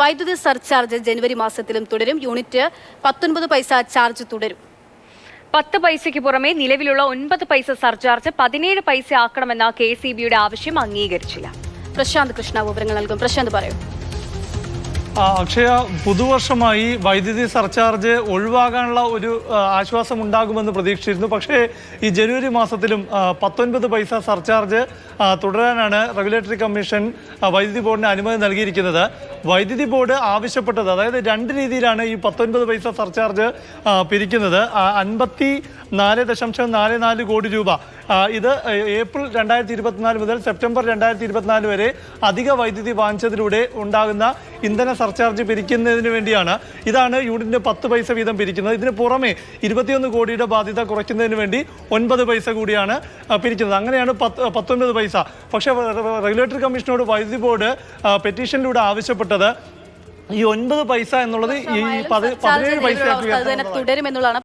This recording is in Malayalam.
വൈദ്യുതി സർചാർജ് ജനുവരി മാസത്തിലും തുടരും. യൂണിറ്റ് പത്തൊൻപത് പൈസ ചാർജ് തുടരും. പത്ത് പൈസയ്ക്ക് പുറമെ നിലവിലുള്ള ഒൻപത് പൈസ സർചാർജ് പതിനേഴ് പൈസ ആക്കണമെന്ന കെ സി ബിയുടെ ആവശ്യം അംഗീകരിച്ചില്ല. പ്രശാന്ത് കൃഷ്ണ വിവരങ്ങൾ നൽകും. പ്രശാന്ത് പറയൂ. അക്ഷയ പുതുവർഷമായി വൈദ്യുതി സർചാർജ് ഒഴിവാകാനുള്ള ഒരു ആശ്വാസം ഉണ്ടാകുമെന്ന് പ്രതീക്ഷിച്ചിരുന്നു. പക്ഷേ ഈ ജനുവരി മാസത്തിലും പത്തൊൻപത് പൈസ സർചാർജ് തുടരാനാണ് റെഗുലേറ്ററി കമ്മീഷൻ വൈദ്യുതി ബോർഡിന് അനുമതി നൽകിയിരിക്കുന്നത്. വൈദ്യുതി ബോർഡ് ആവശ്യപ്പെട്ടത് അതായത് രണ്ട് രീതിയിലാണ് ഈ പത്തൊൻപത് പൈസ സർചാർജ് പിരിക്കുന്നത്. അൻപത്തി നാല് ദശാംശം നാല് നാല് കോടി രൂപ. ഇത് ഏപ്രിൽ രണ്ടായിരത്തി ഇരുപത്തിനാല് മുതൽ സെപ്റ്റംബർ രണ്ടായിരത്തി ഇരുപത്തിനാല് വരെ അധിക വൈദ്യുതി വാങ്ങിച്ചതിലൂടെ ഉണ്ടാകുന്ന ഇന്ധന സർചാർജ് പിരിക്കുന്നതിന് വേണ്ടിയാണ്. ഇതാണ് യൂണിറ്റിന് പത്ത് പൈസ വീതം പിരിക്കുന്നത്. ഇതിന് പുറമെ ഇരുപത്തിയൊന്ന് കോടിയുടെ ബാധ്യത കുറയ്ക്കുന്നതിന് വേണ്ടി ഒൻപത് പൈസ കൂടിയാണ് പിരിക്കുന്നത്. അങ്ങനെയാണ് പത്ത് പത്തൊൻപത് പൈസ. പക്ഷേ റെഗുലേറ്ററി കമ്മീഷനോട് വൈദ്യുതി ബോർഡ് പെറ്റീഷനിലൂടെ ആവശ്യപ്പെട്ടത് ഈ ഒൻപത് പൈസ എന്നുള്ളത് ഈ പതി- പതിനേഴ് പൈസ തുടരുമെന്നുള്ളതാണ്